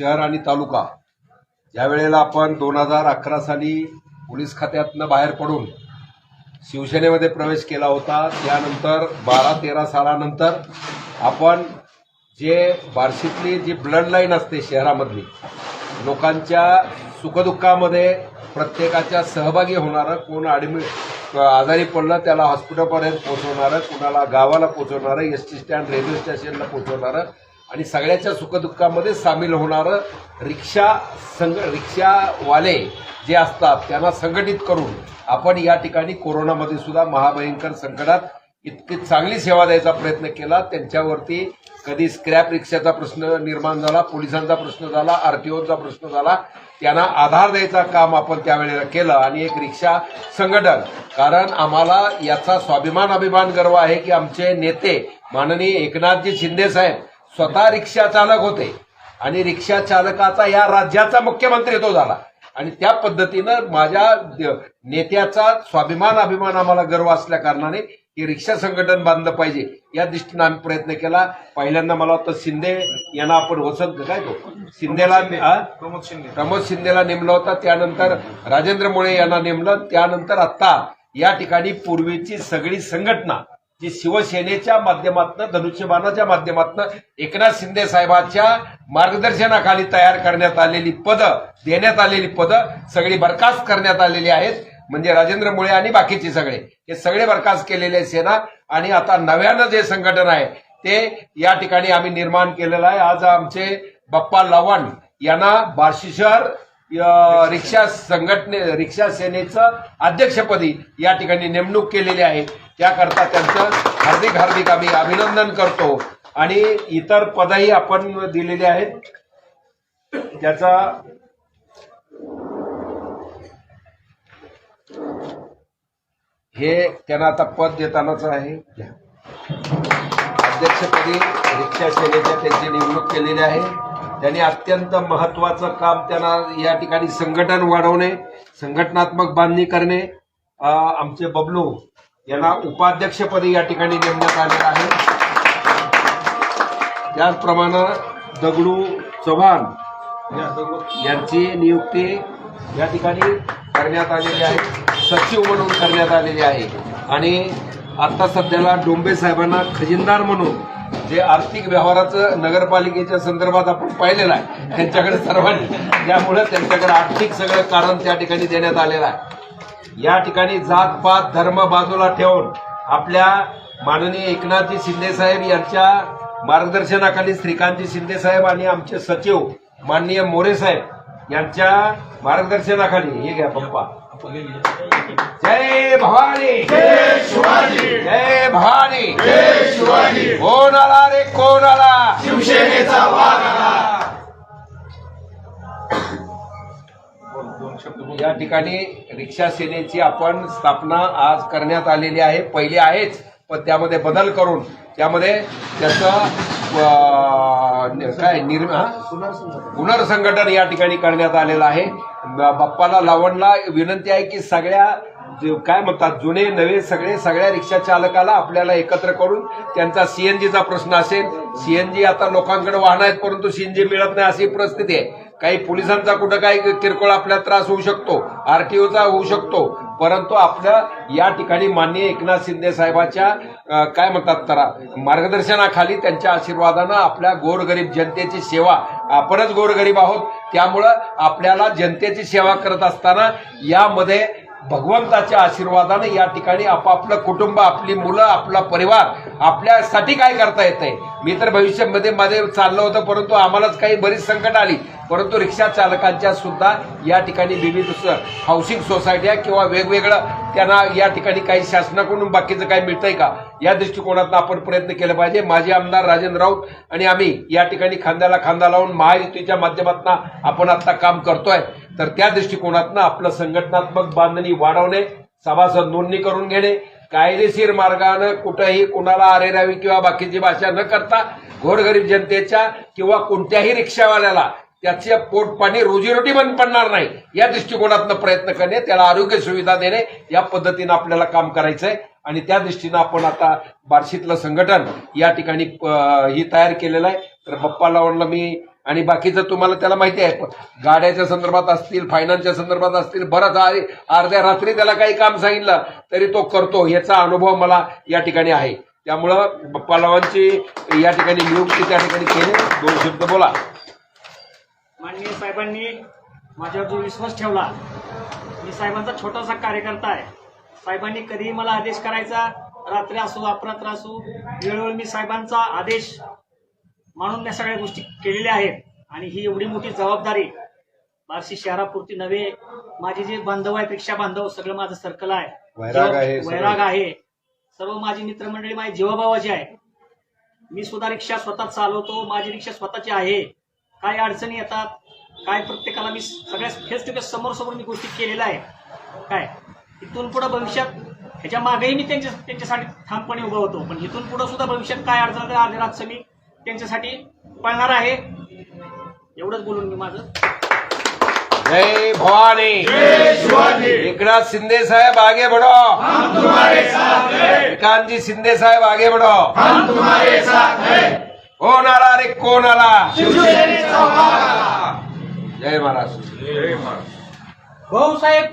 शहर आणि तालुका. ज्या वेळेला आपण दोन हजार अकरा साली पोलीस खात्यातनं बाहेर पडून शिवसेनेमध्ये प्रवेश केला होता. त्यानंतर बारा तेरा सालानंतर आपण जे बार्शीतली जी ब्लड लाईन असते शहरामधली लोकांच्या सुखदुःखामध्ये प्रत्येकाच्या सहभागी होणारं कोण ॲडमिट आजारी पडलं त्याला हॉस्पिटलपर्यंत पोहोचवणारं कुणाला गावाला पोहोचवणारं एस टी स्टँड रेल्वे स्टेशनला पोहोचवणारं आणि सगळ्याच्या सुखदुःखामध्ये सामील होणारं रिक्षा संघ रिक्षावाले जे असतात त्यांना संघटित करून आपण या ठिकाणी कोरोनामध्ये सुद्धा महाभयंकर संकटात इतकी चांगली सेवा द्यायचा प्रयत्न केला. त्यांच्यावरती कधी स्क्रॅप रिक्षाचा प्रश्न निर्माण झाला पोलिसांचा प्रश्न झाला आरटीओचा प्रश्न झाला त्यांना आधार द्यायचा काम आपण त्यावेळेला केलं आणि एक रिक्षा संघटन. कारण आम्हाला याचा स्वाभिमान अभिमान गर्व आहे की आमचे नेते माननीय एकनाथजी शिंदे साहेब स्वतः रिक्षा चालक होते. आणि रिक्षा चालकाचा या राज्याचा मुख्यमंत्री तो झाला. आणि त्या पद्धतीनं माझ्या नेत्याचा स्वाभिमान अभिमान आम्हाला गर्व असल्या कारणाने की रिक्षा संघटन बांधलं पाहिजे. या दृष्टीनं आम्ही प्रयत्न केला. पहिल्यांदा मला वाटतं शिंदे यांना आपण वसंत काय तो? शिंदेला? प्रमोद शिंदे. प्रमोद शिंदेला नेमलं होतं. त्यानंतर राजेंद्र मुळे यांना नेमलं. त्यानंतर आता या ठिकाणी पूर्वीची सगळी संघटना जी शिवसेनेच्या माध्यमातून धनुष्यबाणाच्या माध्यमातून एकनाथ शिंदे साहेबांच्या मार्गदर्शनाखाली तयार करण्यात आलेली पदं देण्यात आलेली पदं सगळी बरखास्त करण्यात आलेली आहेत. म्हणजे राजेंद्र मुळे आणि बाकीचे सगळे. हे सगळे बरखास्त केलेले सेना. आणि आता नव्यानं जे संघटन आहे ते या ठिकाणी आम्ही निर्माण केलेलं आहे. आज आमचे बाप्पा लवण यांना बार्शी शहर रिक्षा संघटने रिक्षा सेनेचं अध्यक्षपदी या ठिकाणी नेमणूक केलेली आहे. त्याकरता त्यांचं हार्दिक हार्दिक आम्ही अभिनंदन करतो. आणि इतर पदही आपण दिलेली आहेत. त्याचा हे त्यांना आता पद देतानाच आहे. घ्या. अध्यक्षपदी रिक्षा सेनेच्या त्यांची नेमणूक केलेली आहे. त्यांनी अत्यंत महत्वाचं काम त्यांना या ठिकाणी संघटन वाढवणे संघटनात्मक बांधणी करणे. आमचे बबलू यांना उपाध्यक्षपदी या ठिकाणी नेमण्यात आलेलं आहे. त्याचप्रमाणे दगडू चव्हाण यांची नियुक्ती या ठिकाणी करण्यात आलेली आहे. सचिव म्हणून करण्यात आलेली आहे. आणि आता सध्याला डोंबे साहेबांना खजिनदार म्हणून जे आर्थिक व्यवहाराचं नगरपालिकेच्या संदर्भात आपण पाहिलेलं आहे त्यांच्याकडे सर्वांनी. त्यामुळे त्यांच्याकडे आर्थिक सगळं कारण त्या ठिकाणी देण्यात आलेलं आहे. या ठिकाणी जात पात धर्म बाजूला ठेवून आपल्या माननीय एकनाथजी शिंदे साहेब यांच्या मार्गदर्शनाखाली श्रीकांतजी शिंदे साहेब आणि आमचे सचिव माननीय मोरे साहेब यांच्या मार्गदर्शनाखाली हे घ्या पप्पा. जय भवानी! जय शिवाजी जय भवानी! जय शिवाजी! कोण आला रे कोण आला शिवसेनेचा वाघ या ठिकाणी रिक्षा सेनेची आपण स्थापना आज करण्यात आलेली आहे. पहिली आहेच पण त्यामध्ये बदल करून त्यामध्ये त्याचं काय निर्म पुनर्संघटन या ठिकाणी करण्यात आलेलं आहे. बाप्पाला लावणला विनंती आहे की सगळ्या जे काय म्हणतात जुने नवे सगळे सगळ्या रिक्षा चालकाला आपल्याला एकत्र करून त्यांचा सीएनजीचा प्रश्न असेल. सीएनजी आता लोकांकडे वाहन आहेत परंतु सीएनजी मिळत नाही अशी परिस्थिती आहे. काही पोलिसांचा कुठं काही किरकोळ आपल्याला त्रास होऊ शकतो आरटीओचा होऊ शकतो. परंतु आपल्या या ठिकाणी माननीय एकनाथ शिंदे साहेबांच्या काय म्हणतात तर मार्गदर्शनाखाली त्यांच्या आशीर्वादानं आपल्या गोरगरीब जनतेची सेवा आपणच गोरगरीब आहोत. त्यामुळं आपल्याला जनतेची सेवा करत असताना यामध्ये भगवंताच्या आशीर्वादानं या ठिकाणी आपापलं कुटुंब आपली मुलं आपला परिवार आपल्यासाठी काय करता येतंय? मी तर भविष्यामध्ये मध्ये चाललं होतं परंतु आम्हालाच काही बरीच संकट आली. परंतु रिक्षा चालकांच्या सुद्धा या ठिकाणी विविध हाऊसिंग सोसायट्या किंवा वेगवेगळं त्यांना या ठिकाणी काही शासनाकडून बाकीचं काही मिळतंय का? या दृष्टिकोनातून आपण प्रयत्न केला पाहिजे. माजी आमदार राजेंद्र राऊत आणि आम्ही या ठिकाणी खांद्याला खांदा लावून महायुतीच्या माध्यमातून आपण आता काम करतोय. तर त्या दृष्टिकोनातनं आपलं संघटनात्मक बांधणी वाढवणे सभासद नोंदणी करून घेणे कायदेशीर मार्गानं कुठंही कुणाला आरेरावी किंवा बाकीची भाषा न करता घोरगरीब जनतेच्या किंवा कोणत्याही रिक्षावाल्याला त्याचे पोटपाणी रोजीरोटी बंद पडणार नाही. या दृष्टिकोनातनं प्रयत्न करणे त्याला आरोग्य सुविधा देणे या पद्धतीनं आपल्याला काम करायचं आहे आणि त्या दृष्टीनं आपण आता बार्शीतलं संघटन या ठिकाणी ही तयार केलेलं आहे. तर बाप्पा लावणला मी आणि बाकीचं तुम्हाला त्याला माहिती आहे. गाड्याच्या संदर्भात असतील फायनान्सच्या संदर्भात असतील बरंच अर्ध्या रात्री त्याला काही काम सांगितलं तरी तो करतो. याचा अनुभव मला या ठिकाणी आहे. त्यामुळं पलावांची या ठिकाणी नियुक्ती त्या ठिकाणी केली. दोन शब्द बोला. माननीय साहेबांनी माझ्यावर जो विश्वास ठेवला मी साहेबांचा छोटासा कार्यकर्ता आहे. साहेबांनी कधीही मला आदेश करायचा रात्री असो अपरात्र असो वेळोवेळी मी साहेबांचा आदेश मानून या सगळ्या गोष्टी केलेल्या आहेत. आणि ही एवढी मोठी जबाबदारी बार्शी शहरापुरती नव्हे माझे जे बांधव आहेत रिक्षा बांधव सगळं माझं सर्कल आहे. वैराग आहे आहे. सर्व माझी मित्रमंडळी माझी जीवाभावाची आहे. मी सुद्धा रिक्षा स्वतः चालवतो माझी रिक्षा स्वतःची आहे. काय अडचणी येतात काय प्रत्येकाला मी सगळ्या फेस टू फेस समोर समोर मी गोष्टी केलेल्या आहे काय? इथून पुढे भविष्यात ह्याच्या मागेही मी त्यांच्या त्यांच्यासाठी ठामपणे उभा होतो. पण इथून पुढे सुद्धा भविष्यात काय अडचण अर्ध्या रातचं मी त्यांच्यासाठी पळणार आहे. एवढंच बोलून मी माझं. जय भवानी. जय शिवाजी. एकनाथ शिंदे साहेब आगे बढ़ो. हम तुम्हारे साथ हैं. श्रीकांत जी शिंदे साहेब आगे बढ़ो. हम तुम्हारे साथ हैं. कोण आला रे कोण आला. जय महाराज. जय महाराज. भाऊ साहेब